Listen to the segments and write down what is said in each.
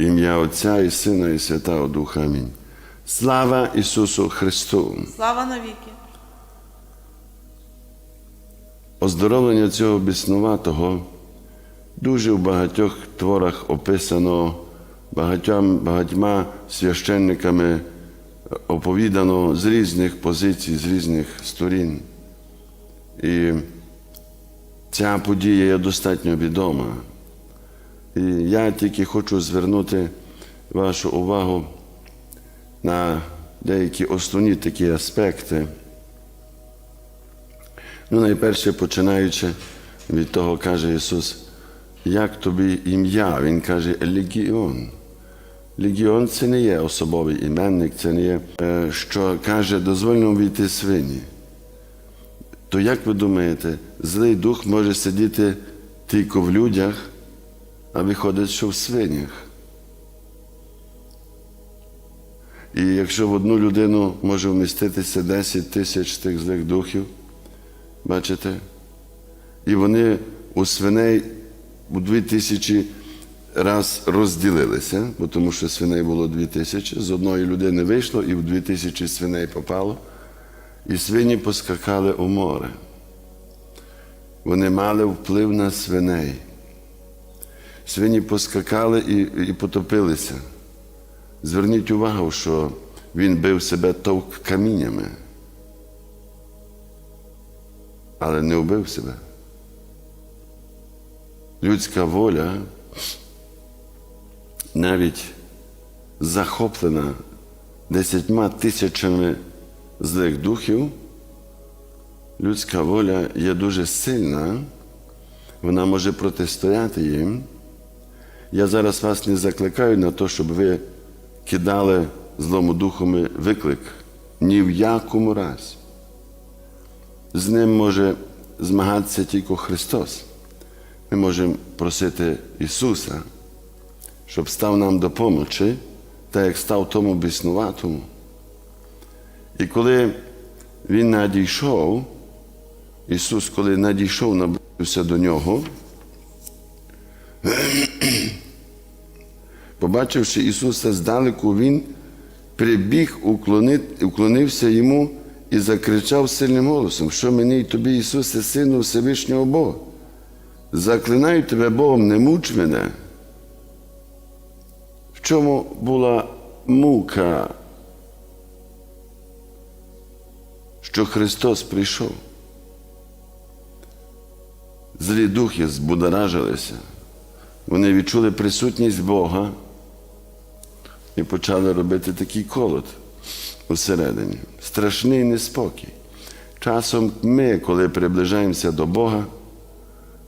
Ім'я Отця і Сина, і Святого Духа. Амінь. Слава Ісусу Христу! Слава навіки. Оздоровлення цього біснуватого дуже в багатьох творах описано, багатьом, багатьма священниками оповідано з різних позицій, з різних сторін. І ця подія є достатньо відома. І я тільки хочу звернути вашу увагу на деякі основні такі аспекти. Ну, найперше, починаючи від того, каже Ісус, як тобі ім'я? Він каже Легіон. Легіон це не є особовий іменник, це не є, е, що каже, дозвольно війти свині. То як ви думаєте, злий дух може сидіти тільки в людях, а виходить, що в свинях? І якщо в одну людину може вміститися 10 тисяч тих злих духів, бачите? І вони у свиней у дві тисячі раз розділилися, бо тому що свиней було дві тисячі, з одної людини вийшло і в дві тисячі свиней попало, і свині поскакали у море. Вони мали вплив на свиней. Свині поскакали і, і потопилися. Зверніть увагу, що він бив себе товк каміннями, але не вбив себе. Людська воля навіть захоплена десятьма тисячами злих духів, людська воля є дуже сильна, вона може протистояти їм. Я зараз вас не закликаю на те, щоб ви кидали злому духами виклик ні в якому разі. З ним може змагатися тільки Христос. Ми можемо просити Ісуса, щоб став нам допомочі, так як став тому біснуватому. І коли Він надійшов, Ісус, коли надійшов, наблизився до нього, побачивши Ісуса здалеку, Він прибіг, уклонився йому і закричав сильним голосом, що мені й тобі, Ісусе, Сину Всевишнього Бога. Заклинаю тебе Богом, не муч мене. В чому була мука, що Христос прийшов? Злі духи збудоражилися, вони відчули присутність Бога і почали робити такий колод усередині. Страшний неспокій. Часом ми, коли приближаємося до Бога,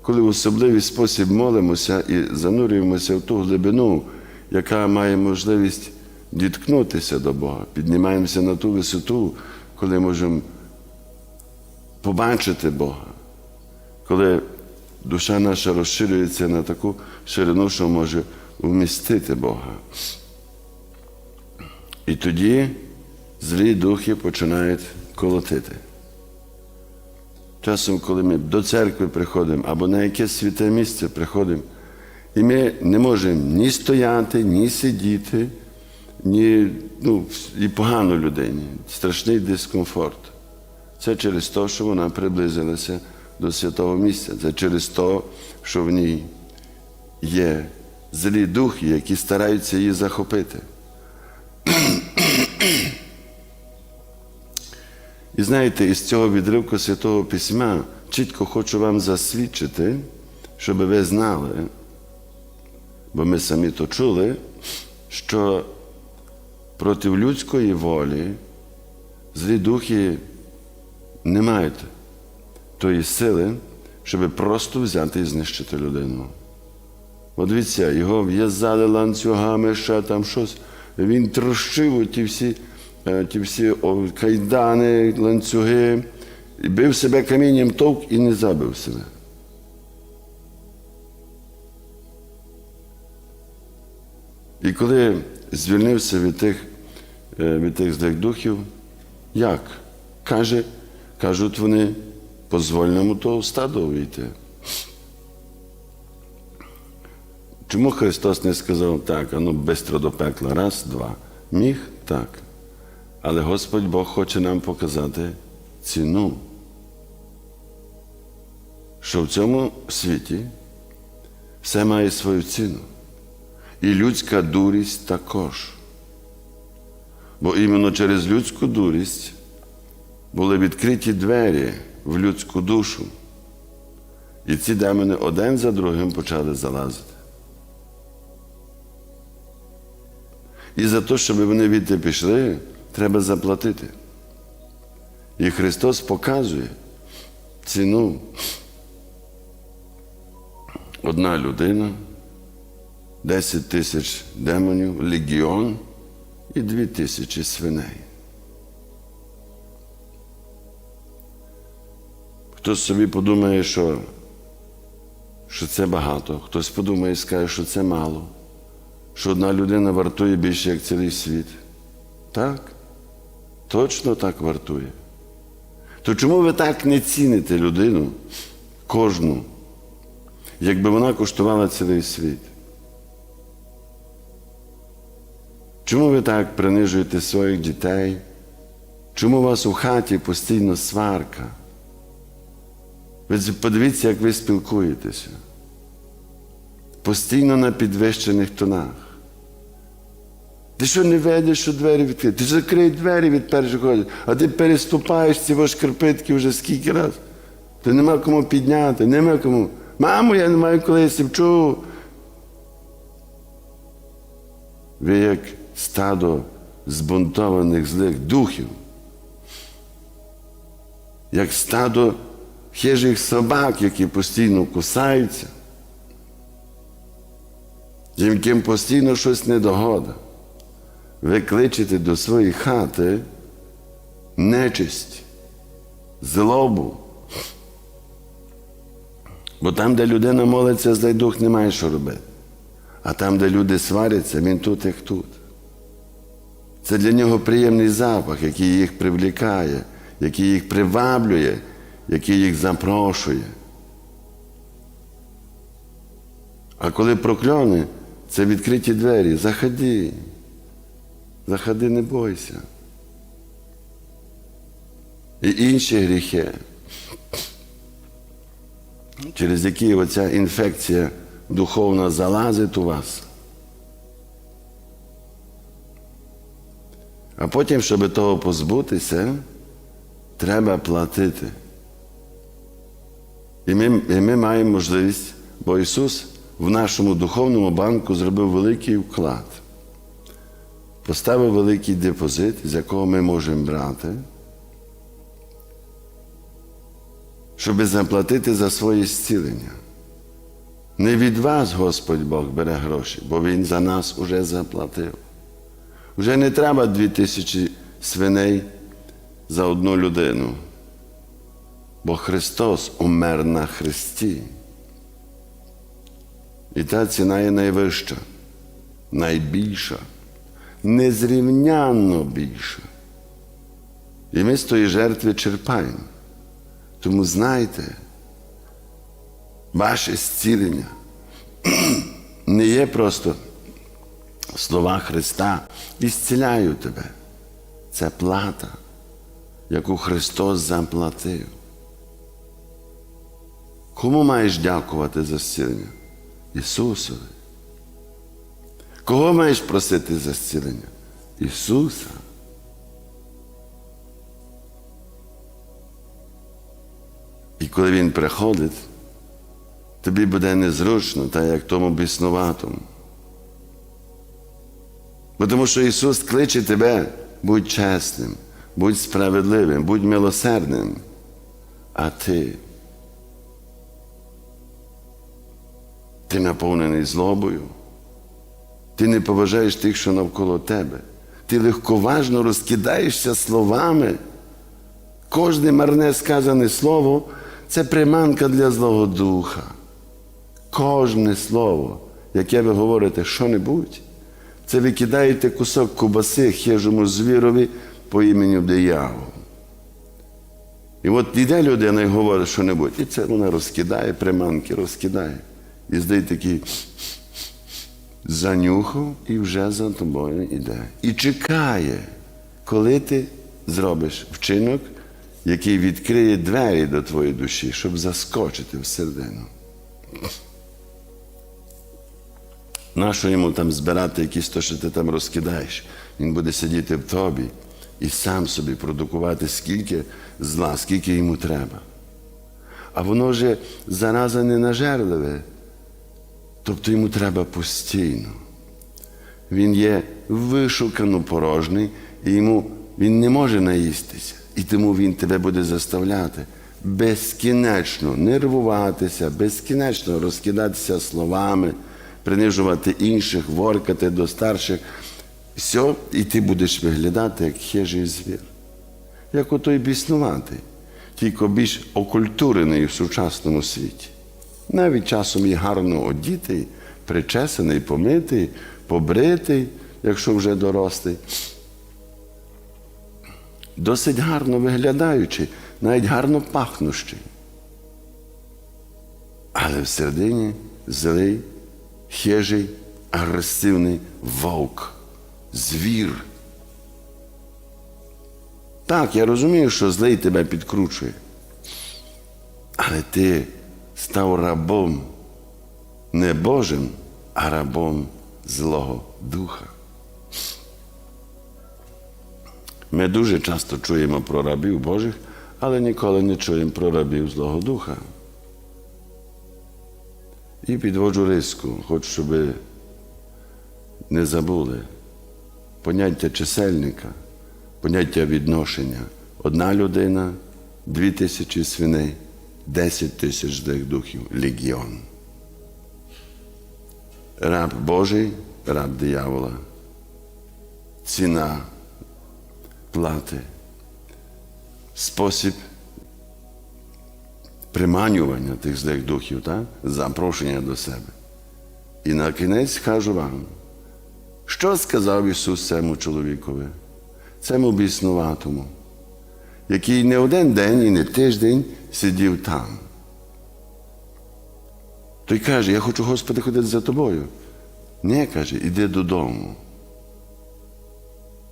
коли в особливий спосіб молимося і занурюємося в ту глибину, яка має можливість діткнутися до Бога, піднімаємося на ту висоту, коли можемо побачити Бога, коли душа наша розширюється на таку ширину, що може вмістити Бога. І тоді злі духи починають колотити. Часом, коли ми до церкви приходимо або на якесь святе місце приходимо, і ми не можемо ні стояти, ні сидіти, ні ну, і погано людині, страшний дискомфорт. Це через те, що вона приблизилася до святого місця. Це через те, що в ній є злі духи, які стараються її захопити. І знаєте, із цього відривку Святого Письма чітко хочу вам засвідчити, щоб ви знали, бо ми самі то чули, що проти людської волі злі духи не мають тої сили, щоб просто взяти і знищити людину. От дивіться, його в'язали ланцюгами, ще там щось. Він трощив ті всі е, ті всі кайдани, ланцюги, бив себе камінням товк і не забив себе. І коли звільнився від тих, е, від тих злих духів, як? Каже, кажуть вони, позволь нам у того стаду увійти. Чому Христос не сказав так, а ну бистро до пекла, раз, два. Міг так. Але Господь Бог хоче нам показати ціну, що в цьому світі все має свою ціну. І людська дурість також. Бо іменно через людську дурість були відкриті двері в людську душу. І ці демони один за другим почали залазити. І за те, щоб вони відти пішли, треба заплатити. І Христос показує ціну. Одна людина, 10 тисяч демонів, легіон і 2 тисячі свиней. Хтось собі подумає, що, що це багато, хтось подумає і скаже, що це мало, що одна людина вартує більше, як цілий світ. Так, точно так вартує. То чому ви так не ціните людину, кожну, якби вона коштувала цілий світ? Чому ви так принижуєте своїх дітей? Чому у вас у хаті постійно сварка? Ви подивіться, як ви спілкуєтеся. Постійно на підвищених тонах. Ти що не ведеш, що двері відкриті? Ти закрий двері від першого ходять, а ти переступаєш ці ваші шкарпетки вже скільки разів. То нема кому підняти, нема кому. Мамо, я не маю коли я сівчу. Ви як стадо збунтованих злих духів, як стадо хижих собак, які постійно кусаються, яким постійно щось недогода. Ви кличете до своєї хати нечисть, злобу. Бо там, де людина молиться, здай дух немає що робити. А там, де люди сваряться, він тут, як тут. Це для нього приємний запах, який їх привлікає, який їх приваблює, який їх запрошує. А коли прокльони, це відкриті двері. Заходи. Заходи, не бойся. І інші гріхи, через які оця інфекція духовна залазить у вас. А потім, щоб того позбутися, треба платити. І ми, і ми маємо можливість, бо Ісус в нашому духовному банку зробив великий вклад, поставив великий депозит, з якого ми можемо брати, щоб заплатити за своє зцілення. Не від вас Господь Бог бере гроші, бо Він за нас уже заплатив. Вже не треба дві тисячі свиней за одну людину. Бо Христос умер на Христі. І та ціна є найвища, найбільша, незрівнянно більша. І ми з тої жертви черпаємо. Тому знайте, ваше зцілення не є просто слова Христа і зціляю тебе. Це плата, яку Христос заплатив. Кому маєш дякувати за зцілення? Ісусові. Кого маєш просити за зцілення? Ісуса. І коли Він приходить, тобі буде незручно, так як тому біснуватому. Бо тому що Ісус кличе тебе, будь чесним, будь справедливим, будь милосердним. А ти, ти наповнений злобою, ти не поважаєш тих, що навколо тебе. Ти легковажно розкидаєшся словами. Кожне марне сказане слово це приманка для Злого Духа. Кожне слово, яке ви говорите що-небудь, це ви кидаєте кусок кубаси хижому звірові по імені диявол. І от йде людина і говорить що-небудь, і це вона розкидає приманки, розкидає. І здає такий занюхав і вже за тобою йде. І чекає, коли ти зробиш вчинок, який відкриє двері до твоєї душі, щоб заскочити всередину. Нащо йому там збирати якісь то, що ти там розкидаєш? Він буде сидіти в тобі і сам собі продукувати скільки зла, скільки йому треба. А воно вже зараза не нажерливе, тобто йому треба постійно. Він є вишукано порожній, і йому він не може наїстися. І тому він тебе буде заставляти безкінечно нервуватися, безкінечно розкидатися словами, принижувати інших, воркати до старших. Все, і ти будеш виглядати як хижий звір, як отой біснуватий, тільки більш окультурений в сучасному світі. Навіть часом і гарно одітий, причесаний, помитий, побритий, якщо вже дорослий. Досить гарно виглядаючий, навіть гарно пахнущий. Але всередині злий, хижий, агресивний вовк, звір. Так, я розумію, що злий тебе підкручує. Але ти став рабом не Божим, а рабом Злого Духа. Ми дуже часто чуємо про рабів Божих, але ніколи не чуємо про рабів Злого Духа. І підводжу риску, хочу, щоб не забули поняття чисельника, поняття відношення. Одна людина, дві тисячі свиней, десять тисяч злих духів, легіон. Раб Божий, раб диявола. Ціна плати, спосіб приманювання тих злих духів, так? запрошення до себе. І на кінець кажу вам, що сказав Ісус цьому чоловікові, цьому біснуватому, який не один день і не тиждень сидів там. Той каже, я хочу, Господи, ходити за тобою. Не каже, іди додому.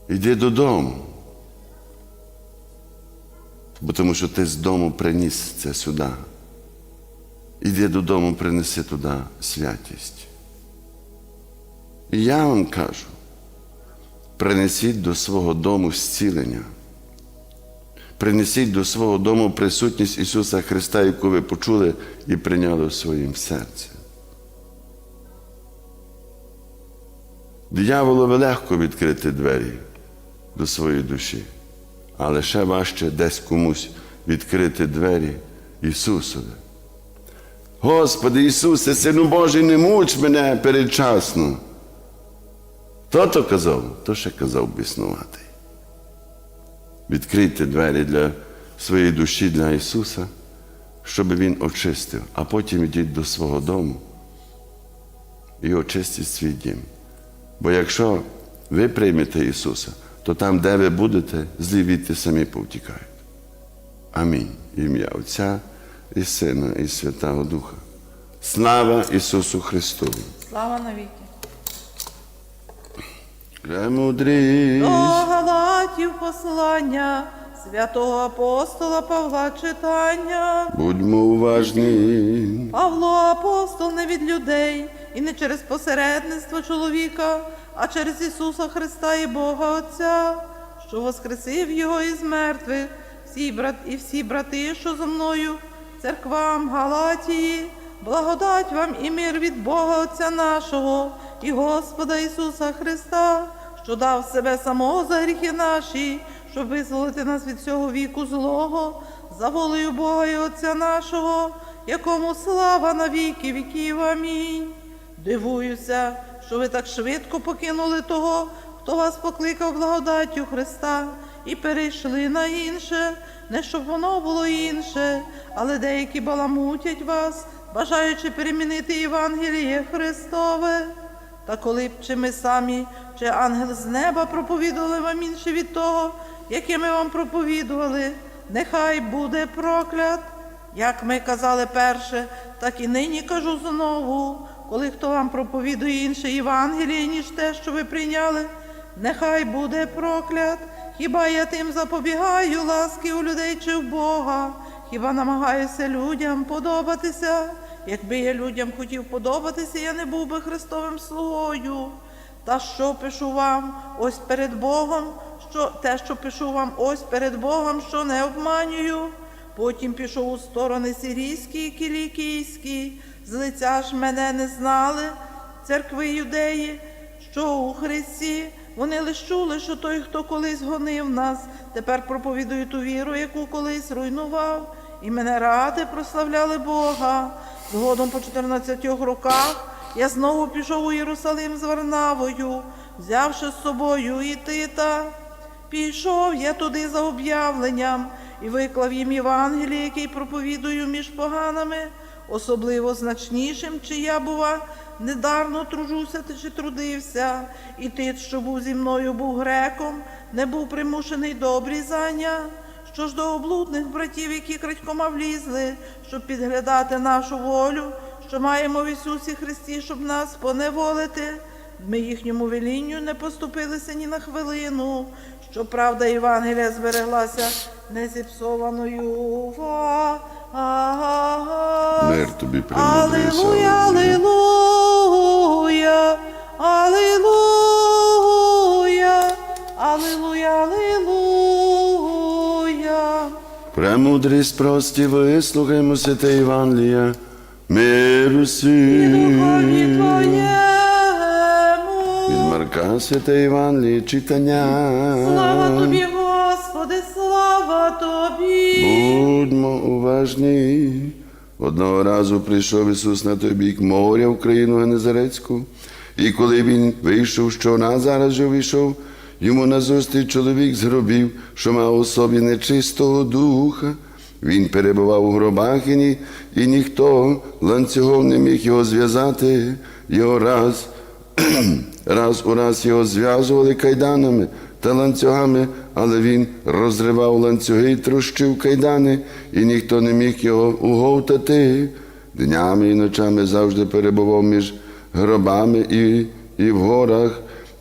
Іди додому. Бо тому що ти з дому приніс це сюди. Іди додому, принеси туди святість. І я вам кажу, принесіть до свого дому зцілення. Принесіть до свого дому присутність Ісуса Христа, яку ви почули і прийняли в своїм серці. Дияволові легко відкрити двері до своєї душі, але ще важче десь комусь відкрити двері Ісусові. Господи Ісусе, Сину Божий, не муч мене передчасно. Хто то казав, то ще казав біснуватий. Відкрийте двері для своєї душі для Ісуса, щоб Він очистив, а потім йдіть до свого дому і очистіть свій дім. Бо якщо ви приймете Ісуса, то там, де ви будете, злі відти самі повтікають. Амінь. Ім'я Отця і Сина, і Святого Духа. Слава Ісусу Христу! Слава навіки. Премудрість. До Галатів послання святого апостола Павла читання. Будьмо уважні. Павло апостол не від людей і не через посередництво чоловіка, а через Ісуса Христа і Бога Отця, що воскресив Його із мертвих, всі брат і всі брати, що зо мною, церквам Галатії, благодать вам і мир від Бога Отця нашого і Господа Ісуса Христа, що дав себе самого за гріхи наші, щоб визволити нас від цього віку злого, за волею Бога і Отця нашого, якому слава на віки віків. Амінь. Дивуюся, що ви так швидко покинули того, хто вас покликав благодаттю Христа, і перейшли на інше, не щоб воно було інше, але деякі баламутять вас, бажаючи перемінити Євангеліє Христове. Та коли б чи ми самі, чи ангел з неба проповідували вам інше від того, яке ми вам проповідували, нехай буде проклят. Як ми казали перше, так і нині кажу знову. коли хто вам проповідує інше Євангеліє, ніж те, що ви прийняли, нехай буде проклят. Хіба я тим запобігаю ласки у людей чи в Бога? Хіба намагаюся людям подобатися? Якби я людям хотів подобатися, я не був би Христовим слугою. Та що пишу вам ось перед Богом, що те, що пишу вам ось перед Богом, що не обманюю. Потім пішов у сторони сирійські і кілікійські, з лиця ж мене не знали, церкви юдеї, що у Христі. Вони лиш чули, що той, хто колись гонив нас, тепер проповідує ту віру, яку колись руйнував, і мене ради прославляли Бога. Згодом по 14 роках я знову пішов у Єрусалим з Варнавою, взявши з собою і Тита. Пішов я туди за об'явленням і виклав їм Євангеліє, який проповідую між поганами, особливо значнішим, чи я, бува, недарно тружуся чи трудився, і ти, що був зі мною, був греком, не був примушений до обрізання. Що ж до облудних братів, які крадькома влізли, щоб підглядати нашу волю, що маємо в Ісусі Христі, щоб нас поневолити. Ми їхньому велінню не поступилися ні на хвилину, що правда Євангелія збереглася незіпсованою. Мир тобі Алілуя, алілуя, алілуя, алілуя, алілуя. Премудрість прості, вислухаймо святе Євангелія, миру І всім. Від. Марка святе Євангеліє читання. Слава тобі, Господи, слава тобі. Будьмо уважні. Одного разу прийшов Ісус на той бік моря в країну Генезарецьку, і коли він вийшов, що на зараз же вийшов, йому назустріч чоловік з гробів, що мав у собі нечистого духа. Він перебував у гробах, і, ніхто ланцюгом не міг його зв'язати. Його раз, раз у раз його зв'язували кайданами та ланцюгами, але він розривав ланцюги і трощив кайдани, і ніхто не міг його уговтати. Днями і ночами завжди перебував між гробами і, і в горах,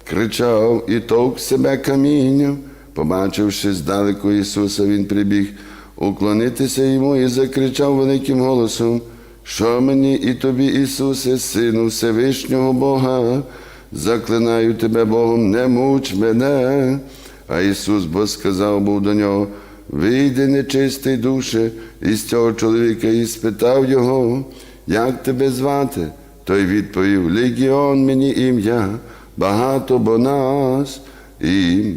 кричав і товк себе камінням. Побачивши здалеку Ісуса, він прибіг уклонитися йому і закричав великим голосом, що мені і тобі, Ісусе, Сину Всевишнього Бога, заклинаю тебе Богом, не муч мене. А Ісус бо сказав був до нього, вийди нечистий душе, із цього чоловіка і спитав його, як тебе звати? Той відповів, Легіон мені ім'я, багато бо нас, і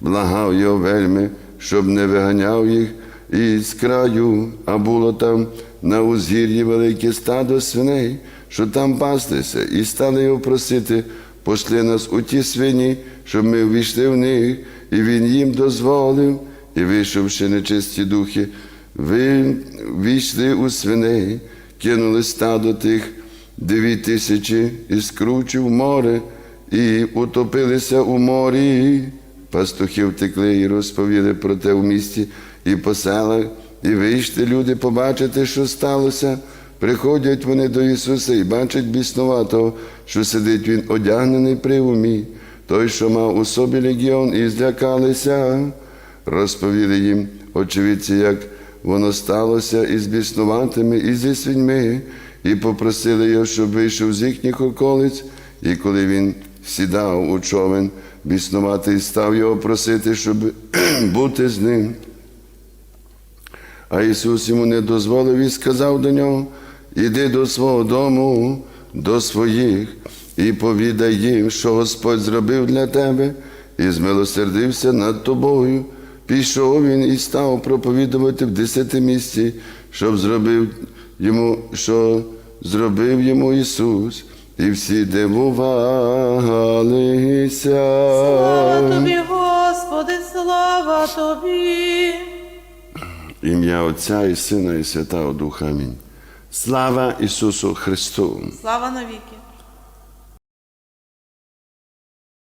благав його вельми, щоб не виганяв їх із краю, а було там на узгір'ї велике стадо свиней, що там пастися, і стали його просити, пошли нас у ті свині, щоб ми ввійшли в них, і він їм дозволив, і вийшовши нечисті духи, ви війшли у свиней, кинули стадо тих дев'ять тисячі і скручив море, і утопилися у морі. Пастухи втекли і розповіли про те в місті і по селах, і вийшли люди побачити, що сталося. Приходять вони до Ісуса і бачать біснуватого, що сидить він одягнений при умі, той, що мав у собі легіон, і злякалися. Розповіли їм очевидці, як воно сталося із біснуватими, і зі свиньми, і попросили його, щоб вийшов з їхніх околиць, і коли він сідав у човен, біснуватий став його просити, щоб бути з ним. А Ісус йому не дозволив і сказав до нього: іди до свого дому, до своїх, і повідай їм, що Господь зробив для тебе, і змилосердився над тобою. Пішов він і став проповідувати в десяти місці, щоб зробив йому, що зробив йому Ісус, і всі дивувалися. Слава тобі, Господи, слава тобі. Ім'я Отця і Сина, і Святого Духа. Амінь. Слава Ісусу Христу! Слава навіки.